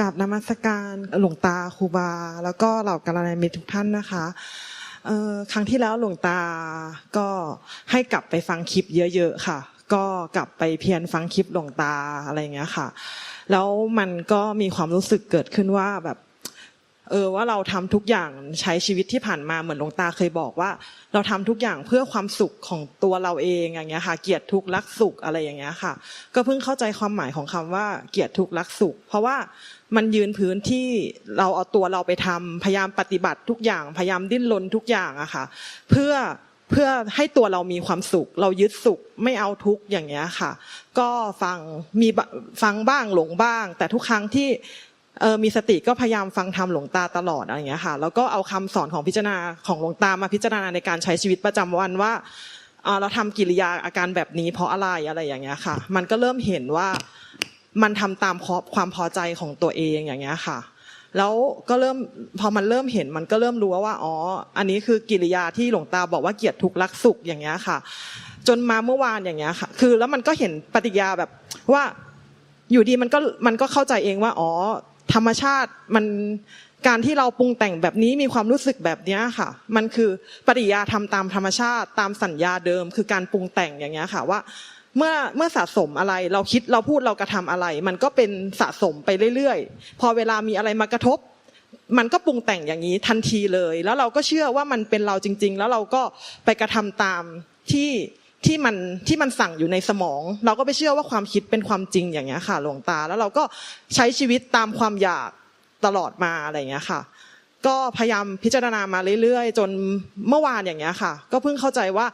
กับนมัสการหลวงตาครูบา แล้วก็เหล่ากัลยาณมิตรทุกท่านนะคะครั้งที่แล้วหลวงตาก็ให้กลับไปฟังคลิปเยอะๆค่ะ ก็กลับไปเพียรฟังคลิปหลวงตาอะไรอย่างเงี้ยค่ะ แล้วมันก็มีความรู้สึกเกิดขึ้นว่าแบบเออว่าเราทำทุกอย่างใช้ชีวิตที่ผ่านมาเหมือนหลวงตาเคยบอกว่า เราทำทุกอย่างเพื่อความสุขของตัวเราเองอย่างเงี้ยค่ะ เกียรติทุกรักสุขอะไรอย่างเงี้ยค่ะ ก็เพิ่งเข้าใจความหมายของคำว่าเกียรติทุกรักสุข เพราะว่า มันยืนพื้นที่เราเอาตัวเราไปทำพยายามปฏิบัติทุกอย่างพยายามดิ้นรนทุกอย่างอะค่ะ เพื่อเพื่อให้ตัวเรามีความสุข เรายึดสุขไม่เอาทุกข์อย่างเงี้ยค่ะ ก็ฟังมีฟังบ้างหลงบ้าง แต่ทุกครั้งที่เออมีสติก็พยายามฟังธรรมหลวงตาตลอดอะไรอย่างเงี้ยค่ะแล้วก็เอาคำสอนของพิจารณาของหลวงตามาพิจารณาในการใช้ชีวิตประจำวันว่าเอ่อเราทำกิริยาอาการแบบนี้เพราะอะไรอะไรอย่างเงี้ยค่ะ มันก็เริ่มเห็นว่า มันทำตามความพอใจของตัวเองอย่างเงี้ยค่ะ แล้วก็เริ่มพอมันเริ่มเห็นมันก็เริ่มรู้ว่าอ๋ออันนี้คือกิริยาที่หลวงตาบอกว่าเกียรติทุกรักสุขอย่างเงี้ยค่ะ จนมาเมื่อวานอย่างเงี้ยค่ะ คือแล้วมันก็เห็นปฏิยาแบบว่าอยู่ดีมันก็มันก็เข้าใจเองว่าอ๋อธรรมชาติมันการที่เราปรุงแต่งแบบนี้มีความรู้สึกแบบเนี้ยค่ะ มันคือปฏิยาทำตามธรรมชาติตามสัญญาเดิม คือการปรุงแต่งอย่างเงี้ยค่ะว่า เมื่อเมื่อสะสมอะไร เราคิดเราพูดเรากระทำอะไร มันก็เป็นสะสมไปเรื่อยๆ พอเวลามีอะไรมากระทบ มันก็ปรุงแต่งอย่างนี้ทันทีเลย แล้วเราก็เชื่อว่ามันเป็นเราจริง ๆ แล้วเราก็ไปกระทำตามที่ที่มันที่มันสั่งอยู่ในสมอง เราก็ไปเชื่อว่าความคิดเป็นความจริงอย่างเงี้ยค่ะ หลวงตา แล้วเราก็ใช้ชีวิตตามความอยากตลอดมาอะไรอย่างเงี้ยค่ะ ก็พยายามพิจารณามาเรื่อยๆ จนเมื่อวานอย่างเงี้ยค่ะ ก็เพิ่งเข้าใจว่า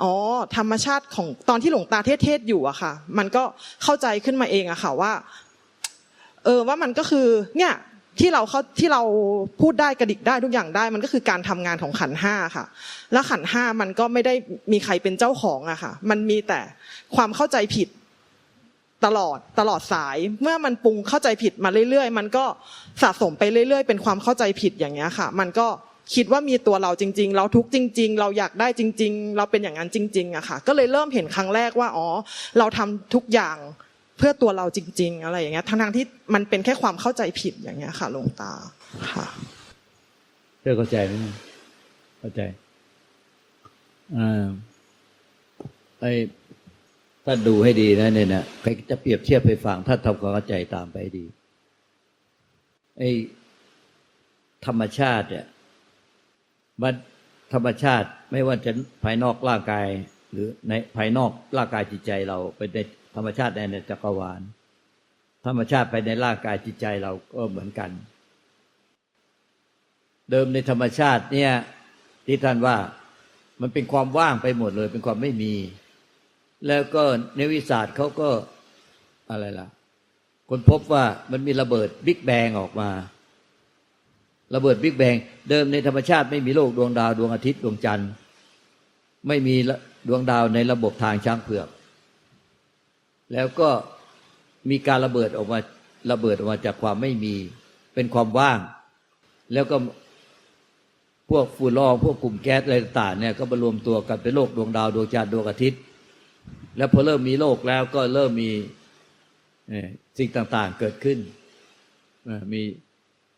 อ๋อธรรมชาติของตอนที่หลวงตาเทศๆอยู่อะค่ะ มันก็เข้าใจขึ้นมาเองอะค่ะว่า เออว่ามันก็คือเนี่ยที่เราเขาที่เราพูดได้กระดิกได้ทุกอย่างได้ มันก็คือการทำงานของขันห้าค่ะ แล้วขันห้ามันก็ไม่ได้มีใครเป็นเจ้าของอะค่ะ มันมีแต่ความเข้าใจผิดตลอดตลอดสาย เมื่อมันปรุงเข้าใจผิดมาเรื่อยๆ มันก็สะสมไปเรื่อยๆ เป็นความเข้าใจผิดอย่างเงี้ยค่ะ มันก็ คิดว่ามีตัวเราจริง ๆ เราทุกจริง ๆ เราอยากได้จริง ๆ เราเป็นอย่างนั้นจริงๆอะค่ะ ก็เลยเริ่มเห็นครั้งแรกว่าอ๋อเราทำทุกอย่างเพื่อตัวเราจริง ๆ อะไรอย่างเงี้ยทั้งๆที่มันเป็นแค่ความเข้าใจผิดอย่างเงี้ยค่ะหลวงตาค่ะเธอเข้าใจไหมเข้าใจอ่าไอ้ถ้าดูให้ดีนะเนี่ยนะใครจะเปรียบเทียบไปฟังถ้าทำความเข้าใจตามไปดีไอ้ธรรมชาติเนี่ย มันธรรมชาติไม่ว่าจะภายนอกร่างกาย หรือในภายนอกร่างกายจิตใจเราเป็นในธรรมชาติในจักรวาล ธรรมชาติภายในร่างกายจิตใจเราก็เหมือนกัน เดิมในธรรมชาติเนี่ยที่ท่านว่ามันเป็นความว่างไปหมดเลย เป็นความไม่มี แล้วก็ในวิศาสตร์เขาก็อะไรล่ะ คนพบว่ามันมีระเบิดบิ๊กแบงออกมา ระเบิดบิ๊กแบงเดิมในธรรมชาติไม่มีโลกดวงดาวดวงอาทิตย์ดวงจันทร์ ไม่มีดวงดาวในระบบทางช้างเผือก แล้วก็มีการระเบิดออกมาระเบิดออกมาจากความไม่มีเป็นความว่าง แล้วก็พวกฝุ่นละอองพวกกลุ่มแก๊สอะไรต่างเนี่ยก็มารวมตัวกันเป็นโลกดวงดาวดวงจันทร์ดวงอาทิตย์ แล้วพอเริ่มมีโลกแล้วก็เริ่มมีสิ่งต่างๆเกิดขึ้นมี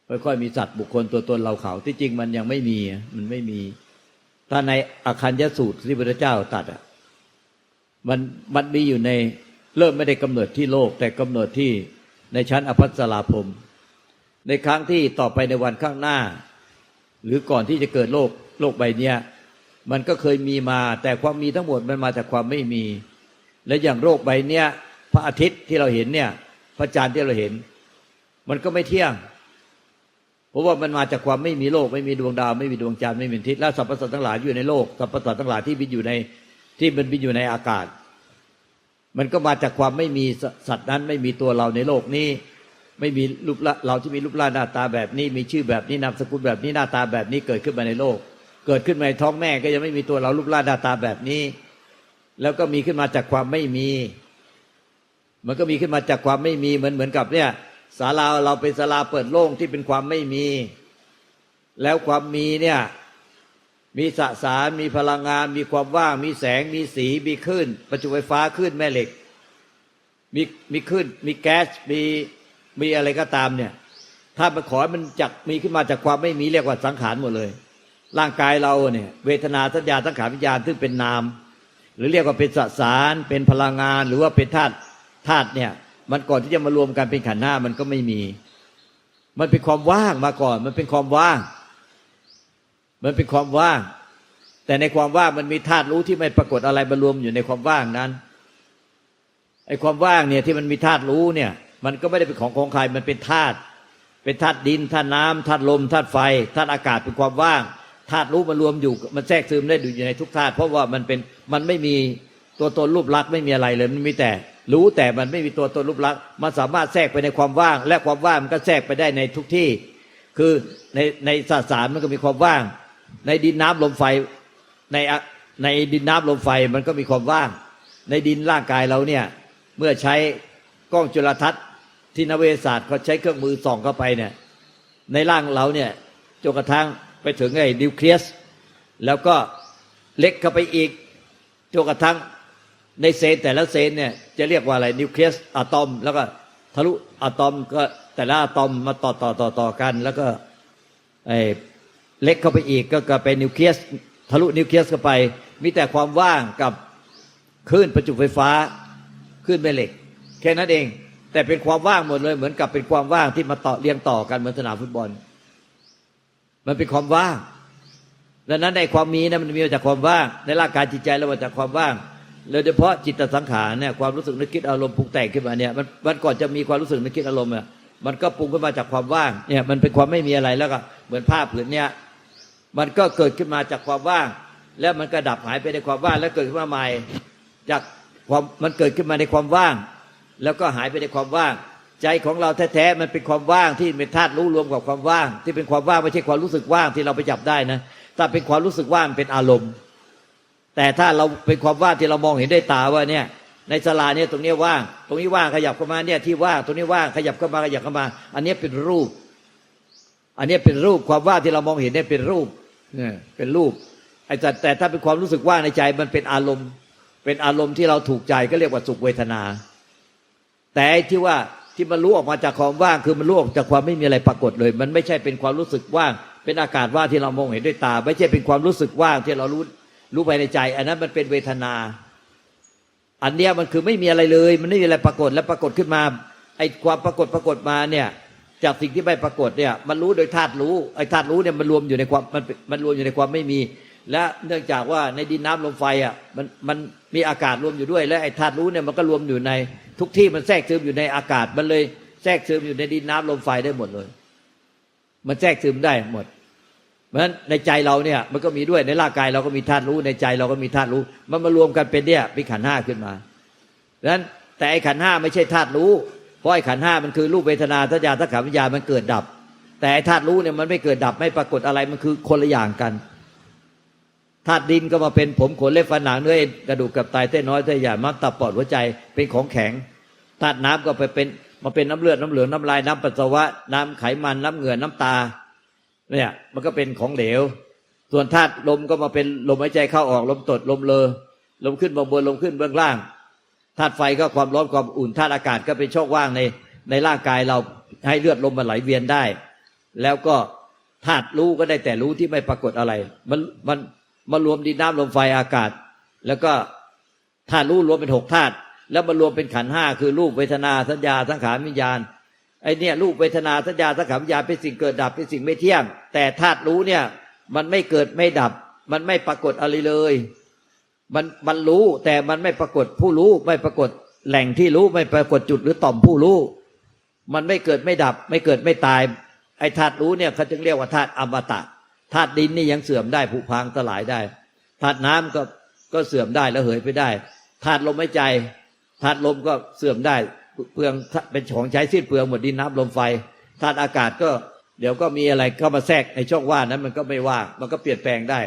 ค่อยๆมีสัตว์บุคคลตัวตนเราเขา ที่จริงมันยังไม่มีมันไม่มี ถ้าในอาคัญยสูตรที่พระเจ้าตัดอะมันมันมีอยู่ในเริ่มไม่ได้กำเนิดที่โลก แต่กำเนิดที่ในชั้นอภัสราพรมในครั้งที่ต่อไปในวันข้างหน้า หรือก่อนที่จะเกิดโลกโลกใบเนี้ยมันก็เคยมีมา แต่ความมีทั้งหมดมันมาจากความไม่มี และอย่างโลกใบเนี้ยพระอาทิตย์ที่เราเห็นเนี่ย พระจันทร์ที่เราเห็น มันก็ไม่เที่ยง เพราะว่ามันมาจากความไม่มีโลก ไม่มีดวงดาวไม่มีดวงจันทร์ไม่มีทิตย์แล้วสรรพสัตว์ทั้งหลายอยู่ในโลกสรรพสัตว์ทั้งหลายที่บินอยู่ในที่มันบินอยู่ในอากาศ มันก็มาจากความไม่มีสัตว์นั้นไม่มีตัวเราในโลกนี้ ไม่มีรูปเราที่มีรูปร่างหน้าตาแบบนี้ มีชื่อแบบนี้นามสกุลแบบนี้หน้าตาแบบนี้เกิดขึ้นมาในโลก เกิดขึ้นมาในท้องแม่ก็ยังไม่มีตัวเรารูปร่างหน้าตาแบบนี้ แล้วก็มีขึ้นมาจากความไม่มี มันก็มีขึ้นมาจากความไม่มีเหมือนเหมือนกับเนี่ย ศาลาเราเป็นศาลาเปิดโล่งที่เป็นความไม่มี แล้วความมีเนี่ยมีสสารมีพลังงาน มีความว่าง มีแสง มีสี มีคลื่นประจุไฟฟ้าคลื่นแม่เหล็ก มีมีคลื่นมีแก๊สมีมีอะไรก็ตามเนี่ย ถ้ามันขอมันจากมีขึ้นมาจากความไม่มีเรียกว่าสังขารหมดเลย ร่างกายเราเนี่ย เวทนาสัญญาสังขารวิญญาณซึ่งเป็นนาม หรือเรียกว่าเป็นสสารเป็นพลังงาน หรือว่าเป็นธาตุธาตุเนี่ย มันก่อนที่จะมารวมกันเป็นขันธ์หน้ามันก็ไม่มี มันเป็นความว่างมาก่อน มันเป็นความว่าง มันเป็นความว่าง แต่ในความว่างมันมีธาตุรู้ที่ไม่ปรากฏอะไรมารวมอยู่ในความว่างนั้นไอ้ความว่างเนี่ยที่มันมีธาตุรู้เนี่ย มันก็ไม่ได้เป็นของของใครมันเป็นธาตุเป็นธาตุดินธาตุน้ำธาตุลมธาตุไฟธาตุอากาศเป็นความว่างธาตุรู้มันรวมอยู่ มันแทรกซึมได้อยู่ในทุกธาตุเพราะว่ามันเป็นมันไม่มีตัวตนรูปลักษณ์ไม่มีอะไรเลยมันมีแต่ รู้แต่มันไม่มีตัวตนรูปลักษณ์มันสามารถแทรกไปในความว่าง และความว่างมันก็แทรกไปได้ในทุกที่ คือในในสสารมันก็มีความว่าง ในดินน้ำลมไฟในในดินน้ำลมไฟมันก็มีความว่าง ในดินร่างกายเราเนี่ยเมื่อใช้กล้องจุลทรรศน์ที่นเวศาสตร์เขาใช้เครื่องมือส่องเข้าไปเนี่ยในร่างเราเนี่ยจนกระทั่งไปถึงไอ้นิวเคลียส แล้วก็เล็กเข้าไปอีกจนกระทั่ง ในเซลแต่ละเซลเนี่ยจะเรียกว่าอะไรนิวเคลียสอะตอม แล้วก็ทะลุอะตอมก็แต่ละอะตอมมาต่อต่อต่อต่อกัน แล้วก็ไอ้เล็กเข้าไปอีกก็ก็เป็นนิวเคลียสทะลุนิวเคลียสเข้าไป มีแต่ความว่างกับคลื่นประจุไฟฟ้าคลื่นแม่เหล็ก แค่นั้นเอง แต่เป็นความว่างหมดเลย เหมือนกับเป็นความว่างที่มาต่อเรียงต่อกันเหมือนสนามฟุตบอล มันเป็นความว่างดังนั้นในความมีนะมันมีมาจากความว่าง ในร่างกายจิตใจเรามาจากความว่าง โดยเฉพาะจิตสังขารเนี่ยความรู้สึกนึกคิดอารมณ์ปรุงแต่งขึ้นมาเนี่ยมันมันก่อนจะมีความรู้สึกนึกคิดอารมณ์เนี่ยมันก็ปรุงขึ้นมาจากความว่างเนี่ยมันเป็นความไม่มีอะไรแล้วก็เหมือนผ้าผืนเนี่ยมันก็เกิดขึ้นมาจากความว่าง แล้วมันก็ดับหายไปในความว่างแล้วเกิดขึ้นมาใหม่จากความมันเกิดขึ้นมาในความว่าง แล้วก็หายไปในความว่าง ใจของเราแท้ๆมันเป็นความว่างที่เป็นธาตุรู้รวมกับความว่าง ที่เป็นความว่างไม่ใช่ความรู้สึกว่างที่เราไปจับได้นะถ้าเป็นความรู้สึกว่างเป็นอารมณ์ แต่ถ้าเราเป็นความว่างที่เรามองเห็นได้ตาว่าเนี่ยในสลาเนี่ยตรงนี้ว่าง ตรงนี้ว่างขยับเข้ามาเนี่ยที่ว่างตรงนี้ว่างขยับเข้ามาขยับเข้ามา อันนี้เป็นรูป อันนี้เป็นรูปความว่างที่เรามองเห็นเนี่ยเป็นรูปเนี่ยเป็นรูปไอ้แต่แต่ถ้าเป็นความรู้สึกว่างในใจมันเป็นอารมณ์ เป็นอารมณ์ที่เราถูกใจก็เรียกว่าสุขเวทนา แต่ที่ว่าที่มันรู้ออกมาจากความว่างคือมันรู้ออกจากความไม่มีอะไรปรากฏเลย มันไม่ใช่เป็นความรู้สึกว่าง เป็นอากาศว่างที่เรามองเห็นด้วยตา ไม่ใช่เป็นความรู้สึกว่างที่เรารู้ รู้ภายในใจ อันนั้นมันเป็นเวทนา อันเนี้ยมันคือไม่มีอะไรเลย มันไม่มีอะไรปรากฏแล้วปรากฏขึ้นมา ไอ้ความปรากฏปรากฏมาเนี่ยจากสิ่งที่ไม่ปรากฏเนี่ยมันรู้โดยธาตุรู้ไอ้ธาตุรู้เนี่ยมันรวมอยู่ในความมันมันรวมอยู่ในความไม่มี และเนื่องจากว่าในดินน้ำลมไฟอะมันมันมีอากาศรวมอยู่ด้วย และไอ้ธาตุรู้เนี่ยมันก็รวมอยู่ในทุกที่มันแทรกซึมอยู่ในอากาศมันเลยแทรกซึมอยู่ในดินน้ำลมไฟได้หมดเลย มันแทรกซึมได้หมด ราะฉะนั้นในใจเราเนี่ยมันก็มีด้วยในร่างกายเราก็มีธาตุรู้ในใจเราก็มีธาตุรู้ มันมารวมกันเป็นเนี่ยเป็นขันห้าขึ้นมาดังนั้นแต่ไอ้ขันห้าไม่ใช่ธาตุรู้ เพราะไอ้ขันห้ามันคือรูปเวทนาสัญญาสังขารวิญญาณมันเกิดดับ แต่ไอ้ธาตุรู้เนี่ยมันไม่เกิดดับไม่ปรากฏอะไรมันคือคนละอย่างกันธาตุดินก็มาเป็นผมขนเล็บฟันหนังเนื้อกระดูกกับไตเส้นน้อยเส้นใหญ่ม้ามตับปอดหัวใจเป็นของแข็งธาตุน้ำก็ไปเป็นมาเป็นน้ำเลือดน้ำเหลืองน้ำลายน้ำปัสสาวะน้ำไขมันน้ำเหงื่อน้ำตา เนี่ย มันก็เป็นของเหลว ส่วนธาตุลมก็มาเป็นลมหายใจเข้าออกลมตดลมเลอลมขึ้นเบื้องบนลมขึ้นเบื้องล่างธาตุไฟก็ความร้อนความอุ่นธาตุอากาศก็เป็นช่องว่างในในร่างกายเราให้เลือดลมมันไหลเวียนได้ แล้วก็ธาตุรู้ก็ได้แต่รู้ที่ไม่ปรากฏอะไร มันมันมารวมดินน้ำลมไฟอากาศ แล้วก็ธาตุรู้รวมเป็นหกธาตุแล้วมารวมเป็นขันห้าคือรูปเวทนาสัญญาสังขารวิญญาณ ไอเนี่ยรูปเวทนาสัญญาสังขารวิญญาณเป็นสิ่งเกิดดับเป็นสิ่งไม่เที่ยง แต่ธาตุรู้เนี่ย มันไม่เกิดไม่ดับ มันไม่ปรากฏอะไรเลย มันมันรู้แต่มันไม่ปรากฏผู้รู้ไม่ปรากฏแหล่งที่รู้ไม่ปรากฏจุดหรือต่อมผู้รู้มันไม่เกิดไม่ดับ ไม่เกิดไม่ตาย ไอ้ธาตุรู้เนี่ยเขาจึงเรียกว่าธาตุอมตะธาตุดินนี่ยังเสื่อมได้ผุพังสลายได้ธาตุน้ำก็ก็เสื่อมได้แล้วเหยไปได้ธาตุลมหายใจธาตุลมก็เสื่อมได้ เปลืองเป็นของใช้สิ้นเปลืองหมดดินน้ำลมไฟธาตุอากาศก็ เดี๋ยวก็มีอะไรเข้ามาแทรกในช่องว่างนั้นมันก็ไม่ว่างมันก็เปลี่ยนแปลงได้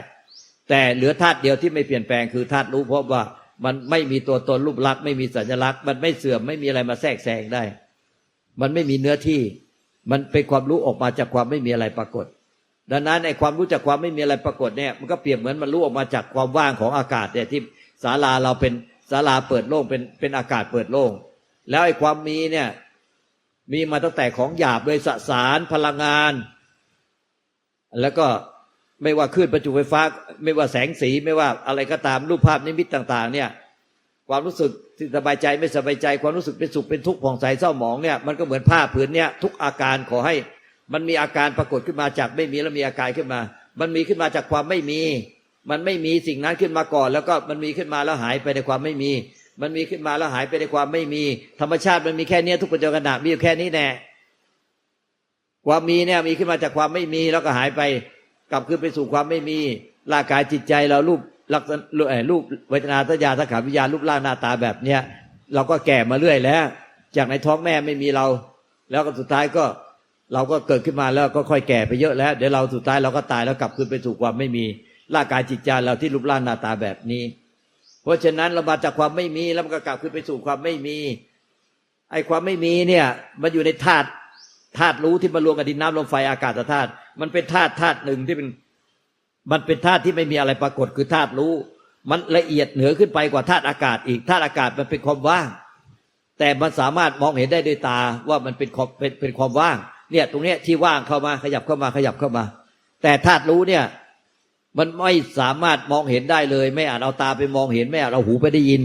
แต่เหลือธาตุเดียวที่ไม่เปลี่ยนแปลงคือธาตุรู้เพราะว่ามันไม่มีตัวตนรูปลักษณ์ไม่มีสัญลักษณ์ มันไม่เสื่อมไม่มีอะไรมาแทรกแซงได้ มันไม่มีเนื้อที่ มันเป็นความรู้ออกมาจากความไม่มีอะไรปรากฏ ดังนั้นไอ้ความรู้จากความไม่มีอะไรปรากฏเนี่ยมันก็เปรียบเหมือนมันรู้ออกมาจากความว่างของอากาศเนี่ยที่ศาลาเราเป็นศาลาเปิดโล่งเป็นเป็นอากาศเปิดโล่ง แล้วไอ้ความมีเนี่ยมีมาตั้งแต่ของหยาบเลยสสารพลังงาน แล้วก็ไม่ว่าคลื่นประจุไฟฟ้า ไม่ว่าแสงสีไม่ว่าอะไรก็ตามรูปภาพนิมิตต่าง ๆ เนี่ย ความรู้สึกที่สบายใจไม่สบายใจ ความรู้สึกเป็นสุขเป็นทุกข์ผ่องใสเศร้าหมองเนี่ยมันก็เหมือนผ้าผืนเนี่ยทุกอาการขอให้มันมีอาการปรากฏขึ้นมาจากไม่มีแล้วมีอาการขึ้นมา มันมีขึ้นมาจากความไม่มี มันไม่มีสิ่งนั้นขึ้นมาก่อน แล้วก็มันมีขึ้นมาแล้วหายไปในความไม่มี มันมีขึ้นมาแล้วหายไปในความไม่มี ธรรมชาติมันมีแค่เนี้ยทุกปัจจุบันมีอยู่แค่นี้แน่ความมีเนี่ยมีขึ้นมาจากความไม่มีแล้วก็หายไป กลับคืนไปสู่ความไม่มีร่างกายจิตใจเรารูปลักษณะรูปเวทนาสัญญาสังขารวิญญาณรูปร่างหน้าตาแบบเนี้ยเราก็แก่มาเรื่อยแล้ว จากในท้องแม่ไม่มีเรา แล้วก็สุดท้ายก็เราก็เกิดขึ้นมาแล้วก็ค่อยแก่ไปเยอะแล้ว เดี๋ยวเราสุดท้ายเราก็ตายแล้วกลับคืนไปสู่ความไม่มีร่างกายจิตใจเราที่รูปร่างหน้าตาแบบนี้ เพราะฉะนั้นเรามาจากความไม่มีแล้วมันก็กลับคืนไปสู่ความไม่มี ไอ้ความไม่มีเนี่ย มันอยู่ในธาตุธาตุรู้ที่มารวมกับดินน้ำลมไฟอากาศธาตุมันเป็นธาตุธาตุหนึ่งที่เป็น มันเป็นธาตุที่ไม่มีอะไรปรากฏคือธาตุรู้ มันละเอียดเหนือขึ้นไปกว่าธาตุอากาศอีกธาตุอากาศมันเป็นความว่าง แต่มันสามารถมองเห็นได้ด้วยตาว่ามันเป็นความเป็นเป็นความว่าง เนี่ย ตรงเนี้ยที่ว่างเข้ามาขยับเข้ามาขยับเข้ามา แต่ธาตุรู้เนี่ย มันไม่สามารถมองเห็นได้เลย ไม่อาจเอาตาไปมองเห็น ไม่อาจเอาหูไปได้ยิน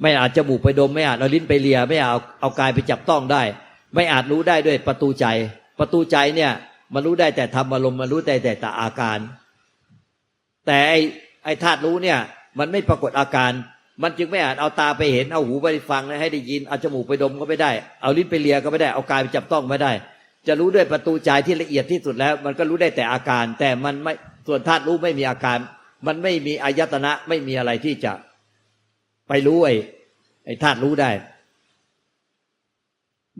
ไม่อาจจมูกไปดม ไม่อาจเอาลิ้นไปเลีย ไม่อาจเอาเอากายไปจับต้องได้ ไม่อาจรู้ได้ด้วยประตูใจ ประตูใจเนี่ย มันรู้ได้แต่ธรรมอารมณ์มันรู้ได้แต่ตาอาการ แต่ไอ้ไอ้ธาตุรู้เนี่ย มันไม่ปรากฏอาการ มันจึงไม่อาจเอาตาไปเห็นเอาหูไปฟังและให้ได้ยินเอาจมูกไปดมก็ไม่ได้ เอาลิ้นไปเลียก็ไม่ได้เอากายไปจับต้องไม่ได้ จะรู้ด้วยประตูใจที่ละเอียดที่สุดแล้ว มันก็รู้ได้แต่อาการ แต่มันไม่ ส่วนธาตุรู้ไม่มีอาการ มันไม่มีอายตนะไม่มีอะไรที่จะไปรู้ไอ้ไอ้ธาตุรู้ได้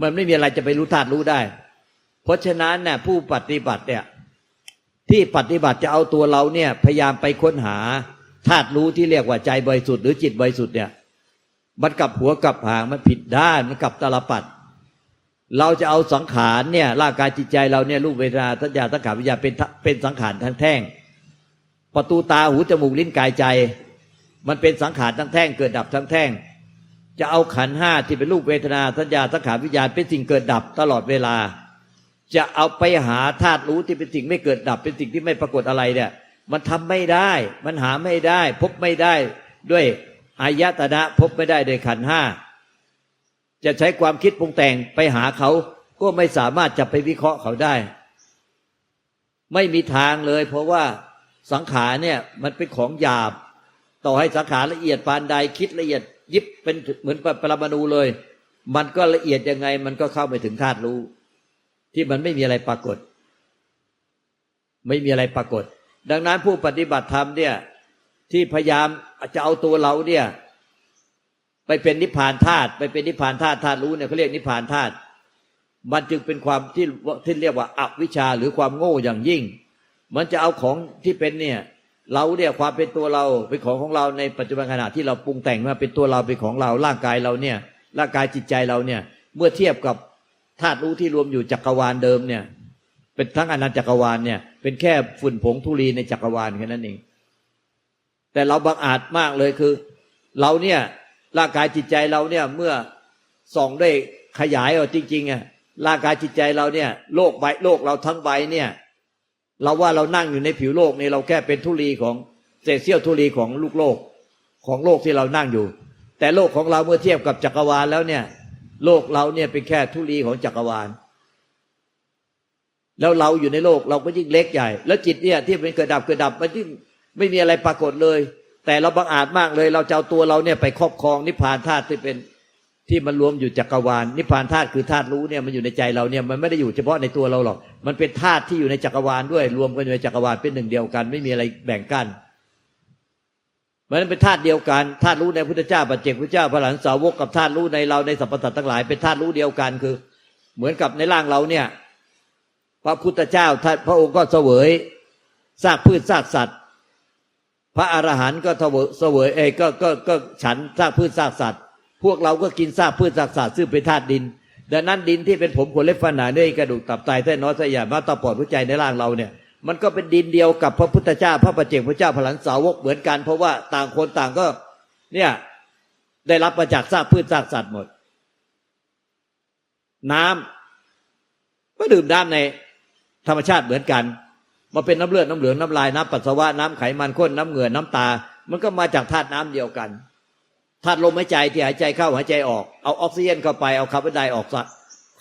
มันไม่มีอะไรจะไปรู้ธาตุรู้ได้ เพราะฉะนั้นเนี่ยผู้ปฏิบัติเนี่ย ที่ปฏิบัติจะเอาตัวเราเนี่ย พยายามไปค้นหาธาตุรู้ที่เรียกว่าใจบริสุทธิ์หรือจิตบริสุทธิ์เนี่ย มันกลับหัวกลับหางมันผิดด้านมันกลับตลปัด เราจะเอาสังขารเนี่ยร่างกายจิตใจเราเนี่ยรูปเวทนาสัญญาสังขารวิญญาเป็นเป็นสังขารทั้งแท่ง ประตูตาหูจมูกลิ้นกายใจ มันเป็นสังขารทั้งแท่ง เกิดดับทั้งแท่ง จะเอาขันห้าที่เป็นรูปเวทนาสัญญาสังขารวิญญาเป็นสิ่งเกิดดับตลอดเวลา จะเอาไปหาธาตุรู้ที่เป็นสิ่งไม่เกิดดับ เป็นสิ่งที่ไม่ปรากฏอะไรเนี่ย มันทำไม่ได้ มันหาไม่ได้ พบไม่ได้ด้วยอายตนะพบไม่ได้โดยขันห้า จะใช้ความคิดปรุงแต่งไปหาเขาก็ไม่สามารถจะไปวิเคราะห์เขาได้ ไม่มีทางเลย เพราะว่าสังขารเนี่ยมันเป็นของหยาบ ต่อให้สังขารละเอียดปานใดคิดละเอียดยิบเป็นเหมือนปรมาณูเลย มันก็ละเอียดยังไง มันก็เข้าไปถึงธาตุรู้ ที่มันไม่มีอะไรปรากฏ ไม่มีอะไรปรากฏ ดังนั้นผู้ปฏิบัติธรรมเนี่ยที่พยายามจะเอาตัวเราเนี่ย ไปเป็นนิพพานธาตุไปเป็นนิพพานธาตุธาตุรู้เนี่ยเขาเรียกนิพพานธาตุมันจึงเป็นความที่ที่เรียกว่าอวิชชาหรือความโง่อย่างยิ่ง มันจะเอาของที่เป็นเนี่ย เราเนี่ยความเป็นตัวเราเป็นของของเราในปัจจุบันขณะที่เราปรุงแต่งมาเป็นตัวเราเป็นของเราร่างกายเราเนี่ยร่างกายจิตใจเราเนี่ย เมื่อเทียบกับธาตุรู้ที่รวมอยู่จักรวาลเดิมเนี่ย เป็นทั้งอนันตจักรวาลเนี่ย เป็นแค่ฝุ่นผงธุลีในจักรวาลแค่นั้นเองแต่เราบังอาจมากเลยคือ เราเนี่ย ร่างกายจิตใจเราเนี่ยเมื่อส่องด้วยขยายออกจริงๆอะร่างกายจิตใจเราเนี่ยโลกใบโลกเราทั้งใบเนี่ย เราว่าเรานั่งอยู่ในผิวโลกนี่เราแค่เป็นธุลีของเศษเสี้ยวธุลีของลูกโลกของโลกที่เรานั่งอยู่ แต่โลกของเราเมื่อเทียบกับจักรวาลแล้วเนี่ย โลกเราเนี่ยเป็นแค่ธุลีของจักรวาล แล้วเราอยู่ในโลกเราก็ยิ่งเล็กใหญ่ แล้วจิตเนี่ยที่เป็นเกิดดับเกิดดับมันยิ่งไม่มีอะไรปรากฏเลย แต่เราบังอาจมากเลย เราจะเอาตัวเราเนี่ยไปครอบครองนิพพานธาตุที่เป็นที่มันรวมอยู่จักรวาลนิพพานธาตุคือธาตุรู้เนี่ยมันอยู่ในใจเราเนี่ยมันไม่ได้อยู่เฉพาะในตัวเราหรอก มันเป็นธาตุที่อยู่ในจักรวาลด้วย รวมกันอยู่ในจักรวาลเป็นหนึ่งเดียวกัน ไม่มีอะไรแบ่งกันมันเป็นธาตุเดียวกันธาตุรู้ในพุทธเจ้าปัจเจกพุทธเจ้าพระหลานสาวกกับธาตุรู้ในเราในสรรพสัตว์ทั้งหลายเป็นธาตุรู้เดียวกันคือ เหมือนกับในร่างเราเนี่ย พระพุทธเจ้าพระองค์ก็เสวยซากพืชซากสัตว์ พระอรหันต์ก็เสวยเอยก็ก็ก็ฉันซากพืชซากสัตว์ พวกเราก็กินซากพืชซากสัตว์ซึ่งเป็นธาตุดิน ดังนั้นดินที่เป็นผมขนเล็บฟันหนังเนื้อกระดูกตับไตเส้นน้อยสยามมาตาปอดหัวใจในร่างเราเนี่ย มันก็เป็นดินเดียวกับพระพุทธเจ้า พระปัจเจกพระเจ้าพระหลันสาวกเหมือนกัน เพราะว่าต่างคนต่างก็เนี่ยได้รับมาจากซากพืชซากสัตว์หมด น้ก็ดื่มน้ำในธรรมชาติเหมือนกัน มาเป็นน้ำเลือดน้ำเหลืองน้ำลายน้ำปัสสาวะน้ำไขมันข้นน้ำเหงื่อน้ำตา มันก็มาจากธาตุน้ำเดียวกันธาตุลมหายใจที่หายใจเข้าหายใจออกเอาออกซิเจนเข้าไปเอาคาร์บอนไดออกซะ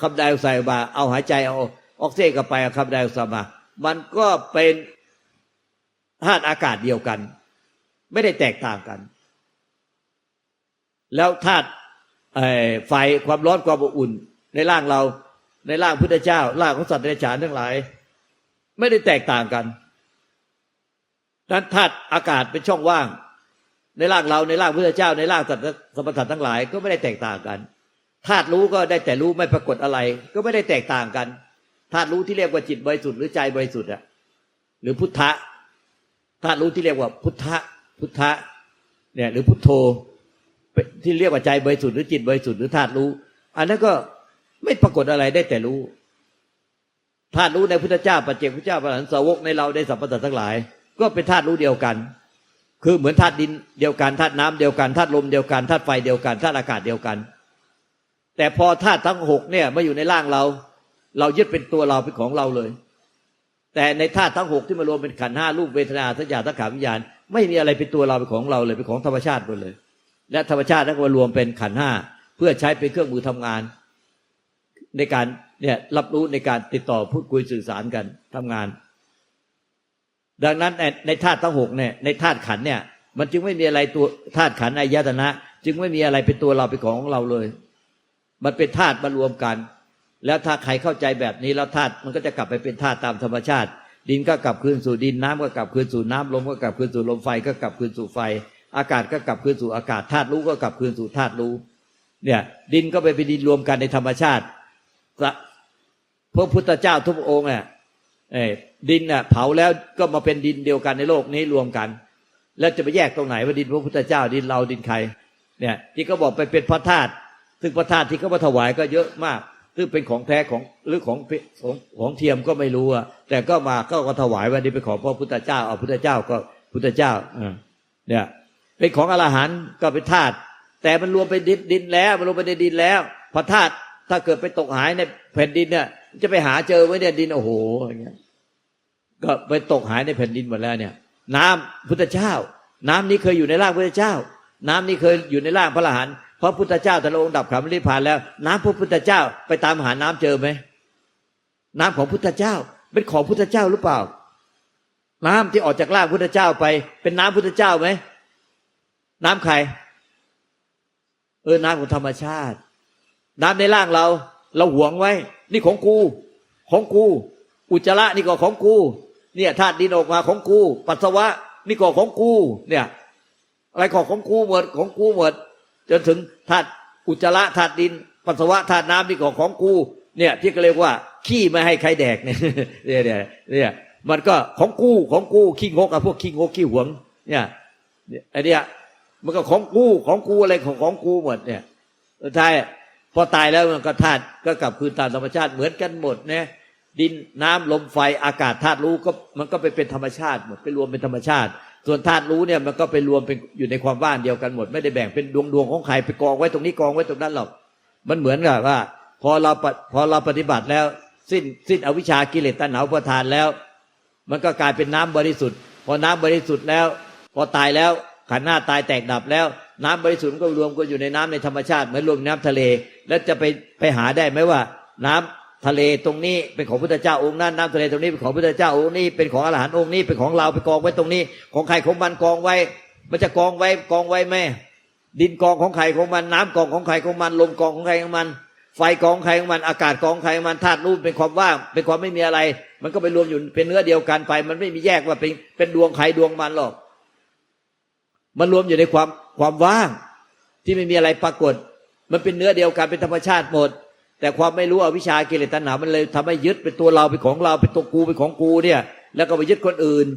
คาร์บอนไดออกไซด์มาเอาหายใจเอาออกซิเจนเข้าไปเอาคาร์บอนไดออกไซด์มา มันก็เป็นธาตุอากาศเดียวกัน ไม่ได้แตกต่างกัน แล้วธาตุไฟความร้อนความอบอุ่น ในร่างเราในร่างพุทธเจ้าร่างของสัตว์เดรัจฉานทั้งหลาย ไม่ได้แตกต่างกันนั้นธาตุอากาศเป็นช่องว่าง ในร่างเราในร่างพุทธเจ้า ในร่างสัตว์สรรพสัตว์ทั้งหลายก็ไม่ได้แตกต่างกันธาตุรู้ก็ได้แต่รู้ไม่ปรากฏอะไร ก็ไม่ได้แตกต่างกันธาตุรู้ที่เรียกว่าจิตบริสุทธิ์หรือใจบริสุทธิ์อะหรือพุทธะธาตุรู้ที่เรียกว่าพุทธะพุทธะเนี่ย หรือพุทโธที่เรียกว่าใจบริสุทธิ์หรือจิตบริสุทธิ์หรือธาตุรู้ อันนั้นก็ไม่ปรากฏอะไรได้แต่รู้ ธาตุรู้ในพุทธเจ้าปัจเจกพุทธเจ้าพระหันสาวกในเราในสัพพสัตว์ทั้งหลาย ก็เป็นธาตุรู้เดียวกัน คือเหมือนธาตุดินเดียวกันธาตุน้ำเดียวกันธาตุลมเดียวกันธาตุไฟเดียวกันธาตุอากาศเดียวกัน แต่พอธาตุทั้งหกเนี่ยมาอยู่ในร่างเรา เรายึดเป็นตัวเราเป็นของเราเลย แต่ในธาตุทั้งหกที่มารวมเป็นขันห้ารูปเวทนาสัญญาสังขารวิญญาณ ไม่มีอะไรเป็นตัวเราเป็นของเราเลยเป็นของธรรมชาติหมดเลย และธรรมชาตินั้นก็มารวมเป็นขันห้าเพื่อใช้เป็นเครื่องมือทำงาน ในการ เนี่ยรับรู้ในการติดต่อพูดคุยสื่อสารกันทำงาน ดังนั้นในในธาตุทั้งหกเนี่ยในธาตุขันเนี่ย มันจึงไม่มีอะไรตัวธาตุขันอายตนะ จึงไม่มีอะไรเป็นตัวเราเป็นของเราเลย มันเป็นธาตุมารวมกัน แล้วถ้าใครเข้าใจแบบนี้แล้วธาตุมันก็จะกลับไปเป็นธาตุตามธรรมชาติ ดินก็กลับคืนสู่ดินน้ำก็กลับคืนสู่น้ำลมก็กลับคืนสู่ลมไฟก็กลับคืนสู่ไฟ อากาศก็กลับคืนสู่อากาศธาตุรู้ก็กลับคืนสู่ธาตุรู้ เนี่ย ดินก็ไปเป็นดินรวมกันในธรรมชาติ พระพุทธเจ้าทุกองค์เนี่ยดินน่ะเผาแล้วก็มาเป็นดินเดียวกันในโลกนี้รวมกัน แล้วจะไปแยกตรงไหนว่าดินพระพุทธเจ้าดินเราดินใคร เนี่ยที่เขาบอกไปเป็นพระธาตุซึ่งพระธาตุที่เขามาถวายก็เยอะมากซึ่งเป็นของแท้ของหรือของของของเทียมก็ไม่รู้อะแต่ก็มาก็ก็ถวายว่านี่เป็นของพระพุทธเจ้าเอาพุทธเจ้าก็พุทธเจ้าเนี่ยเป็นของอรหันต์ก็เป็นธาตุแต่มันรวมไปดินดินแล้ว มันรวมไปในดินแล้วพระธาตุถ้าเกิดไปตกหายในแผ่นดินเนี่ย จะไปหาเจอไว้เนี่ยดินโอ้โหอย่างเงี้ยก็ไปตกหายในแผ่นดินหมดแล้วเนี่ย น้ำพุทธเจ้า น้ำนี้เคยอยู่ในร่างพุทธเจ้า น้ำนี้เคยอยู่ในร่างพระอรหันต์พระพุทธเจ้าแต่ละองค์ดับขันธ์นิพพานแล้ว น้ำพระพุทธเจ้าไปตามหาน้ำเจอไหมน้ำของพุทธเจ้า เป็นของพุทธเจ้าหรือเปล่า น้ำที่ออกจากร่างพุทธเจ้าไป เป็นน้ำพุทธเจ้าไหมน้ำใครเออน้ำของธรรมชาติ น้ำในร่างเรา เราหวงไว้ นี่ของกู ของกู อุจจาระนี่ก็ของกู เนี่ยธาตุดินออกมาของกู ปัสสาวะ นี่ก็ของกู เนี่ย อะไรของของกูหมดของกูหมดจนถึงธาตุอุจจาระธาตุดิน ปัสสาวะธาตุน้ำนี่ก็ของกู เนี่ยที่ก็เรียกว่า ขี้ไม่ให้ใครแดกเนี่ยเนี่ยเนี่ยเนี่ยมันก็ของกูของกูขี้งกอะพวกขี้งกขี้หวง เนี่ยไอเนี้ยมันก็ของกูของกูอะไรของของกูหมดเนี่ยสุดท้าย พอตายแล้วมันก็ธาตุก็กลับคืนตามธรรมชาติเหมือนกันหมดเนี่ยดินน้ำลมไฟอากาศธาตุรู้ก็มันก็ไปเป็นธรรมชาติหมดไปรวมเป็นธรรมชาติ ส่วนธาตุรู้เนี่ยมันก็ไปรวมเป็นอยู่ในความว่างเดียวกันหมด ไม่ได้แบ่งเป็นดวงดวงของใครไปกองไว้ตรงนี้กองไว้ตรงนั้นหรอก มันเหมือนกับว่า พอเราพอเราปฏิบัติแล้ว สิ้นสิ้นอวิชากิเลสตัณหาประทานแล้ว มันก็กลายเป็นน้ำบริสุทธิ์ พอน้ำบริสุทธิ์แล้ว พอตายแล้วขันหน้าตายแตกดับแล้ว น้ำบริสุทธิ์ก็รวมกันอยู่ในน้ำในธรรมชาติเหมือนรวมน้ำทะเล แล้วจะไปไปหาได้ไหมว่า น้ำทะเลตรงนี้เป็นของพุทธเจ้าองค์นั้นน้ำทะเลตรงนี้เป็นของพุทธเจ้าองค์นี้เป็นของอรหันต์องค์นี้เป็นของเราไปกองไว้ตรงนี้ ของใครของมันกองไว้ มันจะกองไว้กองไว้แม่ดินกองของใครของมันน้ำกองของใครของมันลมกองของใครของมัน ไฟกองใครของมันอากาศกองใครของมันธาตุรู้เป็นความว่างเป็นความไม่มีอะไร มันก็ไปรวมอยู่เป็นเนื้อเดียวกันไป มันไม่มีแยกว่าเป็นเป็นดวงใครดวงมันหรอก มันรวมอยู่ในความ ความว่างที่ไม่มีอะไรปรากฏ มันเป็นเนื้อเดียวกันเป็นธรรมชาติหมด แต่ความไม่รู้อวิชากิเลสตัณหามันเลยทำให้ยึดเป็นตัวเราเป็นของเราเป็นตัวกูเป็นของกูเนี่ย แล้วก็ไปยึดคนอื่น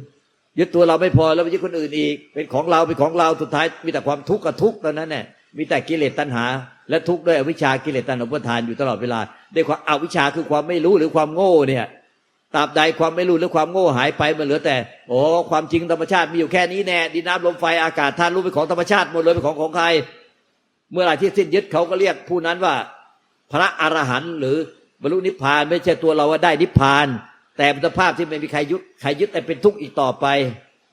ยึดตัวเราไม่พอแล้วไปยึดคนอื่นอีก เป็นของเราเป็นของเราสุดท้าย มีแต่ความทุกข์กับทุกข์ตอนนั้นเนี่ยมีแต่กิเลสตัณหา และทุกข์ด้วยอวิชากิเลสตัณหาประทานอยู่ตลอดเวลาด้วยความอวิชชาคือความไม่รู้หรือความโง่เนี่ย ตราบใดความไม่รู้หรือความโง่หายไปมันเหลือแต่โอ้ความจริงธรรมชาติมีอยู่แค่นี้แน่ดินน้ำลมไฟอากาศธาตุรู้เป็นของธรรมชาติหมดเลยเป็นของของใคร เมื่อไหร่ที่สิ้นยึดเขาก็เรียกผู้นั้นว่า พระอรหันต์หรือบรรลุนิพพานไม่ใช่ตัวเราว่าได้นิพพาน แต่เป็นสภาพที่ไม่มีใครยึดใครยึดแต่เป็นทุกข์อีกต่อไป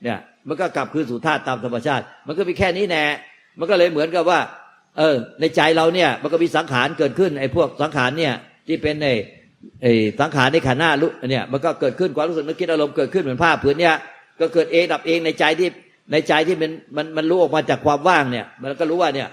เนี่ยมันก็กลับคืนสู่ธาตุตามธรรมชาติ มันก็มีแค่นี้แน่มันก็เลยเหมือนกับว่า เออ ในใจเราเนี่ย มันก็มีสังขารเกิดขึ้นไอ้พวกสังขารเนี่ยที่เป็นไอ้ ไอ้สังขารในขันธ์หน้ารู้เนี่ยมันก็เกิดขึ้นความรู้สึกนึกคิดอารมณ์เกิดขึ้นเหมือนผ้าผืนเนี่ยก็เกิดเองดับเองในใจที่ในใจที่มันมันมันรู้ออกมาจากความว่างเนี่ย มันก็รู้ว่าเนี่ย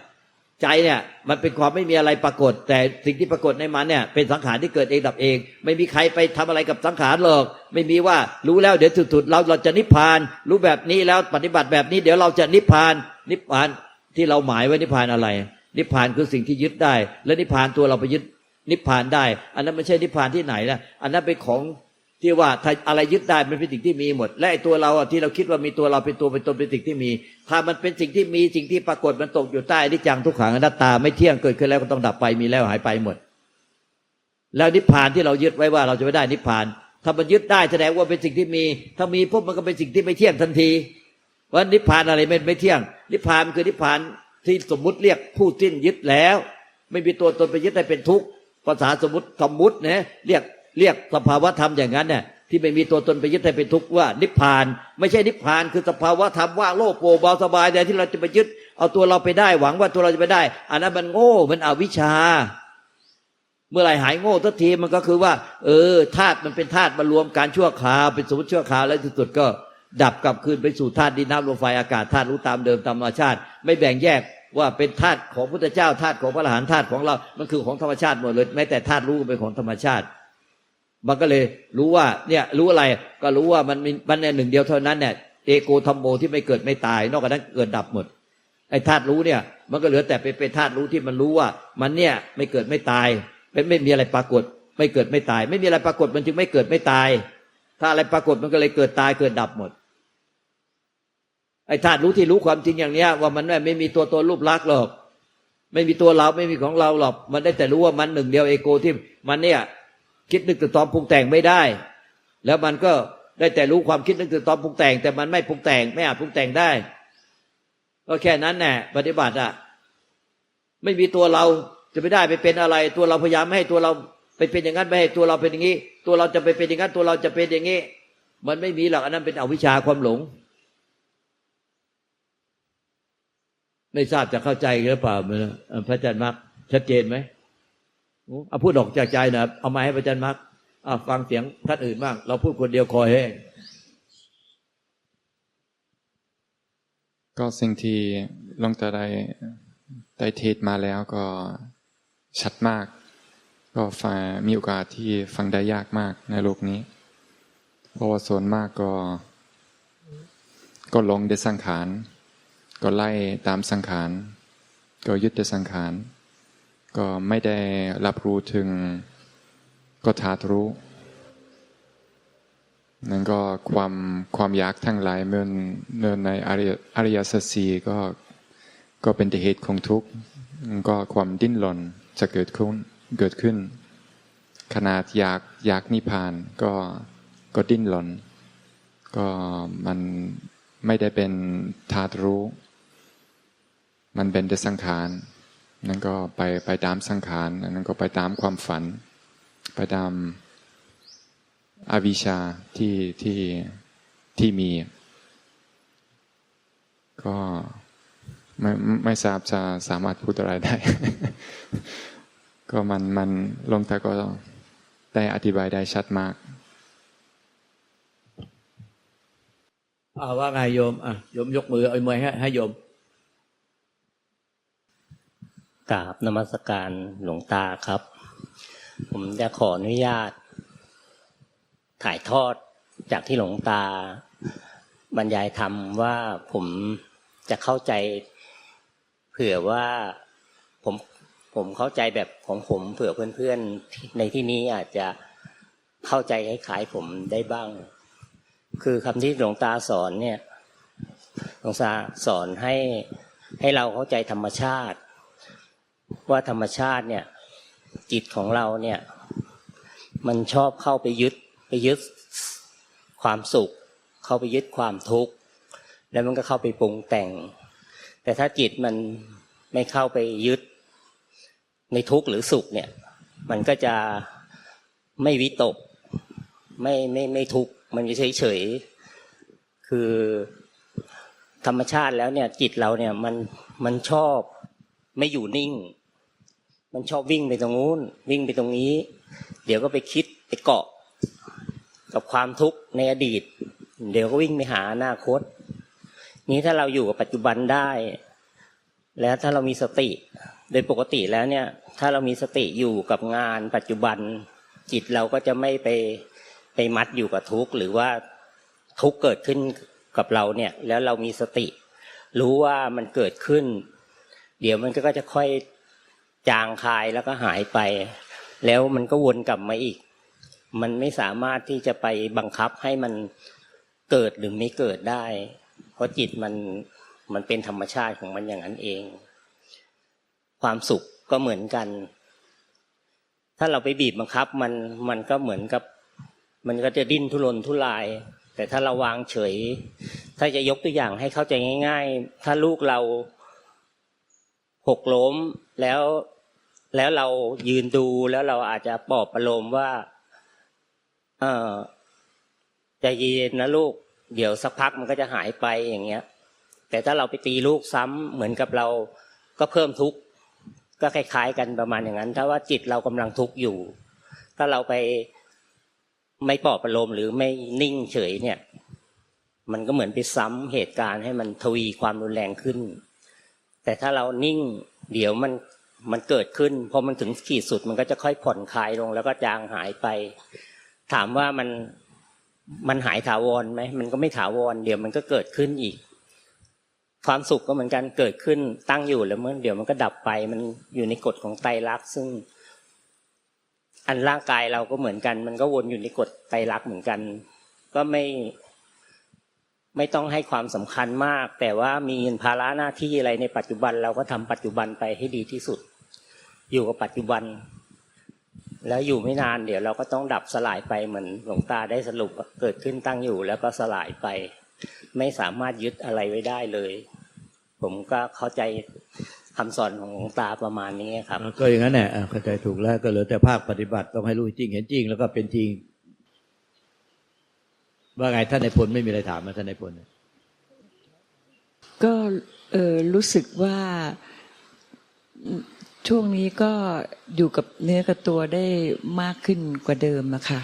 ใจเนี่ยมันเป็นความไม่มีอะไรปรากฏ แต่สิ่งที่ปรากฏในมันเนี่ยเป็นสังขารที่เกิดเองดับเอง ไม่มีใครไปทำอะไรกับสังขารหรอก ไม่มีว่ารู้แล้วเดี๋ยวสุดๆเราเราจะนิพพาน รู้แบบนี้แล้วปฏิบัติแบบนี้ เดี๋ยวเราจะนิพพาน นิพพานที่เราหมายไว้นิพพานอะไร นิพพานคือสิ่งที่ยึดได้ และนิพพานตัวเราไปยึด นิพพานได้ อันนั้นไม่ใช่นิพพานที่ไหนนะอันนั้นเป็นของที่ว่าถ้าอะไรยึดได้มันเป็นสิ่งที่มีหมด และไอ้ตัวเราอะที่เราคิดว่ามีตัวเราเป็นตัวเป็นตนเป็นสิ่งที่มี ถ้ามันเป็นสิ่งที่มีสิ่งที่ปรากฏมันตกอยู่ใต้นิจังทุกขังอนัตตาไม่เที่ยงเกิดขึ้นแล้วก็ต้องดับไปมีแล้วหายไปหมด แล้วนิพพานที่เรายึดไว้ว่าเราจะไม่ได้นิพพาน ถ้ามันยึดได้แสดงว่าเป็นสิ่งที่มี ถ้ามีปุ๊บมันก็เป็นสิ่งที่ไม่เที่ยงทันทีว่านิพพานอะไรไม่ไม่เที่ยง นิพพานคือนิพพานที่สมมุติเรียกผู้สิ้นยึดแล้ว ไม่มีตัวตนไปยึดได้เป็นทุกข์ ภาษาสมมติสมมุติเนี่ยเรียกเรียกสภาวะธรรมอย่างนั้นเนี่ยที่ไม่มีตัวตนไปยึดได้เป็นทุกข์ว่า นิพพาน ไม่ใช่นิพพาน คือสภาวะธรรมว่างโลกโปร่งเบาสบายแต่ที่เราจะไปยึด เอาตัวเราไปได้หวังว่าตัวเราจะไปได้ อันนั้นมันโง่มันอวิชชา เมื่อไหร่หายโง่ทันทีมันก็คือว่า เออธาตุมันเป็นธาตุมารวมการชั่วคราวเป็นสมมติชั่วคราวแล้วที่สุดก็ดับกลับคืนไปสู่ธาตุดินน้ำลมไฟอากาศธาตุรู้ตามเดิมตามธรรมชาติ ไม่แบ่งแยก ว่าเป็นธาตุของพุทธเจ้าธาตุของพระอรหันต์ธาตุของเรา มันคือของธรรมชาติหมดเลยแม้แต่ธาตุรู้ก็เป็นของธรรมชาติ มันก็เลยรู้ว่าเนี่ยรู้อะไรก็รู้ว่ามันมีมันเนี่ยหนึ่งเดียวเท่านั้นเนี่ยเอโกธรรมโมที่ไม่เกิดไม่ตาย นอกจากนั้นเกิดดับหมดไอ้ธาตุรู้เนี่ย มันก็เหลือแต่เป็นเป็นธาตุรู้ที่มันรู้ว่า มันเนี่ยไม่เกิดไม่ตายไม่ไม่มีอะไรปรากฏ ไม่เกิดไม่ตาย ไม่มีอะไรปรากฏมันจึงไม่เกิดไม่ตาย ถ้าอะไรปรากฏมันก็เลยเกิดตายเกิดดับหมด ไอ้ธาตุรู้ที่รู้ความจริงอย่างเนี้ย ว่ามันไม่มีตัวตนรูปลักษณ์หรอก ไม่มีตัวเราไม่มีของเราหรอก มันได้แต่รู้ว่ามันหนึ่งเดียวเอโกที่มันเนี่ย คิดนึกตึกตอมปรุงแต่งไม่ได้ แล้วมันก็ได้แต่รู้ความคิดนึกตึกตอมปรุงแต่ง แต่มันไม่ปรุงแต่งไม่อาจปรุงแต่งได้ ก็แค่นั้นแน่ปฏิบัติอะไม่มีตัวเราจะไม่ได้ไปเป็นอะไร ตัวเราพยายามไม่ให้ตัวเราไปเป็นอย่างนั้นไม่ให้ตัวเราเป็นอย่างนี้ ตัวเราจะไปเป็นอย่างนั้นตัวเราจะเป็นอย่างนี้ มันไม่มีหรอกอันนั้นเป็นอวิชชาความหลง ไม่ทราบจะเข้าใจหรือเปล่าพระอาจารย์มักชัดเจนไหมเอาพูดออกจากใจนะเอามาให้พระอาจารย์มักฟังเสียงท่านอื่นบ้าง เราพูดคนเดียวคอแห้งก็สิ่งที่ลวงตาได้ได้เทศมาแล้วก็ชัดมาก ก็ฟังมีโอกาสที่ฟังได้ยากมากในโลกนี้ เพราะว่าส่วนมากก็ ก็ลงในสังขาร ก็ไล่ตามสังขาร ก็ยึดในสังขาร ก็ไม่ได้รับรู้ถึงก็ทาตรู้นั่นก็ความความอยากทั้งหลายเมื่อเมื่อในอริยอริยสัจสีก็ก็เป็นเหตุของทุกข์ก็ความดิ้นรนจะเกิดขึ้นเกิดขึ้น ขนาดอยากอยากนิพพานก็ก็ดิ้นรนก็มันไม่ได้เป็นธาตุรู้ มันเป็นแต่สังขารนั่นก็ไปไปตามสังขารนั่นก็ไปตามความฝัน ไปตามอวิชชาที่ที่ที่มี ก็ไม่ไม่ทราบจะสามารถพูดอะไรได้ ก็มันมันลงแต่ก็ได้อธิบายได้ชัดมากอาว่าไงโยมอะโยมยกมือเอามือให้ให้โยม กราบนมัสการหลวงตาครับ ผมจะขออนุญาต ถ่ายทอดจากที่หลวงตา บรรยายธรรมว่าผมจะเข้าใจ เผื่อว่าผมผมเข้าใจแบบของผมเผื่อเพื่อนๆ ในที่นี้อาจจะเข้าใจคล้ายๆผมได้บ้าง คือคำที่หลวงตาสอนเนี่ยหลวงตาสอนให้ให้เราเข้าใจธรรมชาติ ว่าธรรมชาติเนี่ย จิตของเราเนี่ย มันชอบเข้าไปยึดไปยึดความสุข เข้าไปยึดความทุกข์แล้วมันก็เข้าไปปรุงแต่ง แต่ถ้าจิตมันไม่เข้าไปยึดในทุกข์หรือสุขเนี่ย มันก็จะไม่วิตก ไม่ไม่ไม่ทุกข์มันเฉยเฉยคือธรรมชาติแล้วเนี่ยจิตเราเนี่ยมันมันชอบไม่อยู่นิ่ง มันชอบวิ่งไปตรงนู้น วิ่งไปตรงนี้ เดี๋ยวก็ไปคิดไปเกาะ กับความทุกข์ในอดีต เดี๋ยวก็วิ่งไปหาอนาคต นี้ถ้าเราอยู่กับปัจจุบันได้ แล้วถ้าเรามีสติ โดยปกติแล้วเนี่ย ถ้าเรามีสติอยู่กับงานปัจจุบัน จิตเราก็จะไม่ไปไปมัดอยู่กับทุกข์หรือว่าทุกข์เกิดขึ้นกับเราเนี่ย แล้วเรามีสติ รู้ว่ามันเกิดขึ้น เดี๋ยวมันก็จะค่อย จางคายแล้วก็หายไป แล้วมันก็วนกลับมาอีก มันไม่สามารถที่จะไปบังคับให้มันเกิดหรือไม่เกิดได้ เพราะจิตมันมันเป็นธรรมชาติของมันอย่างนั้นเอง ความสุขก็เหมือนกัน ถ้าเราไปบีบบังคับมันมันก็เหมือนกับ มันก็จะดิ้นทุรนทุราย แต่ถ้าเราวางเฉย ถ้าจะยกตัวอย่างให้เข้าใจง่าย ๆ ถ้าลูกเราหกล้มแล้ว แล้วเรายืนดูแล้วเราอาจจะปลอบประโลมว่า เออใจเย็นนะลูก เดี๋ยวสักพักมันก็จะหายไปอย่างเงี้ย แต่ถ้าเราไปตีลูกซ้ำเหมือนกับเราก็เพิ่มทุกข์ก็คล้าย ๆ กันประมาณอย่างนั้น ถ้าว่าจิตเรากำลังทุกข์อยู่ ถ้าเราไปไม่ปลอบประโลมหรือไม่นิ่งเฉยเนี่ย มันก็เหมือนไปซ้ำเหตุการณ์ให้มันทวีความรุนแรงขึ้น แต่ถ้าเรานิ่ง เดี๋ยวมัน มันเกิดขึ้นพอมันถึงขีดสุดมันก็จะค่อยผ่อนคลายลง แล้วก็จางหายไป ถามว่ามันมันหายถาวรไหมมันก็ไม่ถาวรเดี๋ยวมันก็เกิดขึ้นอีก ความสุขก็เหมือนกันเกิดขึ้นตั้งอยู่แล้วเมื่อเดี๋ยวมันก็ดับไป มันอยู่ในกฎของไตรลักษณ์ซึ่ง อันร่างกายเราก็เหมือนกัน มันก็วนอยู่ในกฎไตรลักษณ์เหมือนกัน ก็ไม่ไม่ต้องให้ความสำคัญมาก แต่ว่ามีภาระหน้าที่อะไรในปัจจุบันเราก็ทำปัจจุบันไปให้ดีที่สุด อยู่กับปัจจุบัน แล้วอยู่ไม่นานเดี๋ยวเราก็ต้องดับสลายไปเหมือนหลวงตาได้สรุปเกิดขึ้นตั้งอยู่แล้วก็สลายไป ไม่สามารถยึดอะไรไว้ได้เลย ผมก็เข้าใจคำสอนของหลวงตาประมาณนี้ครับ ก็อย่างนั้นแหละอะเข้าใจถูกแล้วก็เหลือแต่ภาคปฏิบัติต้องให้รู้จริงเห็นจริงแล้วก็เป็นจริง ว่าไงท่านในายพลไม่มีอะไรถามมาท่านในายพลก็เออรู้สึกว่า ช่วงนี้ก็อยู่กับเนื้อกับตัวได้มากขึ้นกว่าเดิมอะค่ะ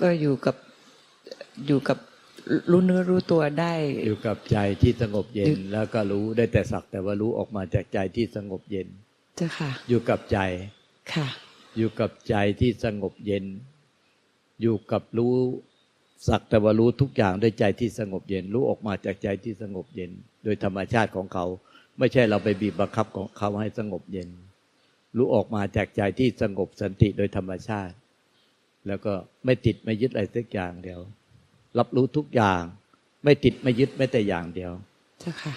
ก็อยู่กับอยู่กับรู้เนื้อรู้ตัวได้ อยู่กับใจที่สงบเย็อยู่นแล้วก็รู้ได้แต่สักแต่ว่ารู้ออกมาจากใจที่สงบเย็นเจ้าค่ะ อยู่กับใจค่ะ อยู่กับใจที่สงบเย็น อยู่กับรู้สักแต่ว่ารู้ทุกอย่างด้วยใจที่สงบเย็น รู้ออกมาจากใจที่สงบเย็น โดยธรรมชาติของเขา ไม่ใช่เราไปบีบบังคับของเขาให้สงบเย็น รู้ออกมาจากใจที่สงบสันติโดยธรรมชาติ แล้วก็ไม่ติดไม่ยึดอะไรสักอย่างเดียว รับรู้ทุกอย่าง ไม่ติดไม่ยึดไม่แต่อย่างเดียวเจ้าค่ะ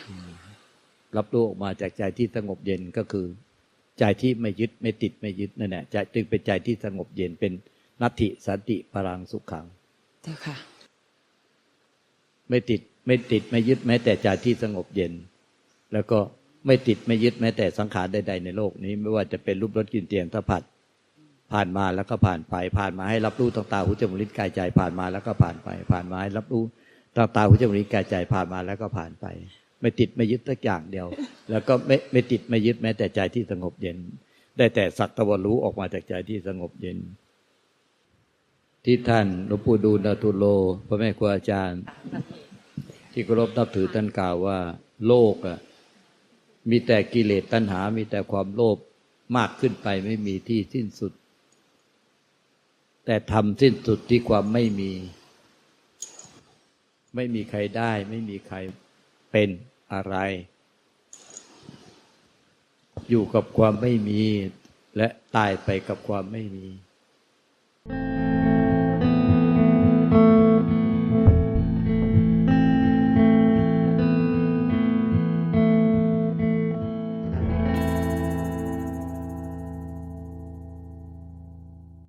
รับรู้ออกมาจากใจที่สงบเย็นก็คือ ใจที่ไม่ยึดไม่ติดไม่ยึดนั่นแหละใจจึงเป็นใจที่สงบเย็นเป็นนัตถิสันติพลังสุขขังเจ้าค่ะ ไม่ติดไม่ติดไม่ยึดแม้แต่ใจที่สงบเย็น แล้วก็ไม่ติดไม่ยึดแม้แต่สังขารใดๆในโลกนี้ ไม่ว่าจะเป็นรูปรสกลิ่นเตียงสัมผัสผ่านมาแล้วก็ผ่านไป ผ่านมาให้รับรู้ทางตาหูจมูกลิ้นกายใจผ่านมาแล้วก็ผ่านไป ผ่านมาให้รับรู้ทางตาหูจมูกลิ้นกายใจผ่านมาแล้วก็ผ่านไป ไม่ติดไม่ยึดสักอย่างเดียว แล้วก็ไม่ไม่ติดไม่ยึดแม้แต่ใจที่สงบเย็น ได้แต่สักตะวันรู้ออกมาจากใจที่สงบเย็น ที่ท่านหลวงปู่ดูลดาตุโลพระแม่ครูอาจารย์ ที่เคารพนับถือท่านกล่าวว่า โลกอะ มีแต่กิเลสตัณหา มีแต่ความโลภมากขึ้นไปไม่มีที่สิ้นสุด แต่ทำสิ้นสุดที่ความไม่มี ไม่มีใครได้ ไม่มีใครเป็นอะไร อยู่กับความไม่มี และตายไปกับความไม่มีเ